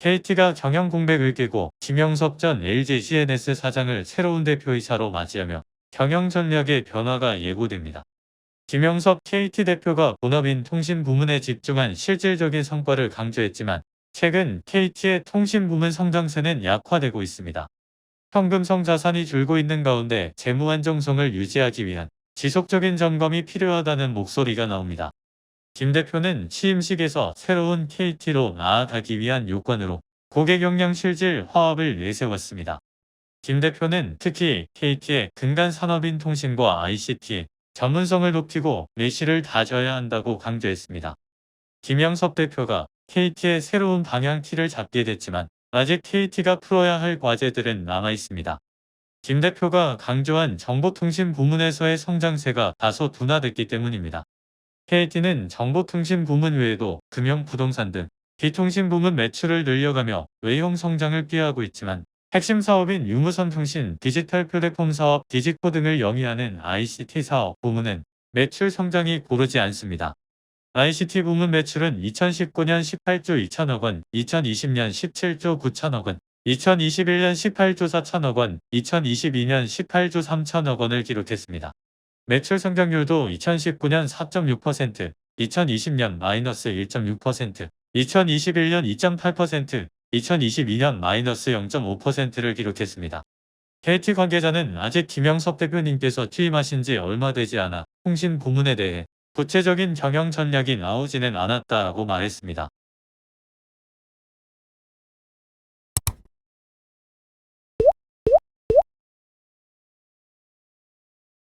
KT가 경영 공백을 깨고 김영섭 전 LG CNS 사장을 새로운 대표이사로 맞이하며 경영 전략의 변화가 예고됩니다. 김영섭 KT 대표가 본업인 통신 부문에 집중한 실질적인 성과를 강조했지만 최근 KT의 통신 부문 성장세는 약화되고 있습니다. 현금성 자산이 줄고 있는 가운데 재무 안정성을 유지하기 위한 지속적인 점검이 필요하다는 목소리가 나옵니다. 김 대표는 취임식에서 새로운 KT로 나아가기 위한 요건으로 고객 역량 실질 화합을 내세웠습니다. 김 대표는 특히 KT의 근간 산업인 통신과 ICT의 전문성을 높이고 내실을 다져야 한다고 강조했습니다. 김영섭 대표가 KT의 새로운 방향 키를 잡게 됐지만 아직 KT가 풀어야 할 과제들은 남아 있습니다. 김 대표가 강조한 정보통신 부문에서의 성장세가 다소 둔화됐기 때문입니다. KT는 정보통신 부문 외에도 금융, 부동산 등 비통신 부문 매출을 늘려가며 외형 성장을 꾀하고 있지만 핵심 사업인 유무선 통신, 디지털 플랫폼 사업, 디지코 등을 영위하는 ICT 사업 부문은 매출 성장이 고르지 않습니다. ICT 부문 매출은 2019년 18조 2천억 원, 2020년 17조 9천억 원, 2021년 18조 4천억 원, 2022년 18조 3천억 원을 기록했습니다. 매출 성장률도 2019년 4.6%, 2020년 마이너스 1.6%, 2021년 2.8%, 2022년 마이너스 0.5%를 기록했습니다. KT 관계자는 아직 김영섭 대표님께서 취임하신 지 얼마 되지 않아 통신 부문에 대해 구체적인 경영 전략이 나오지는 않았다고 말했습니다.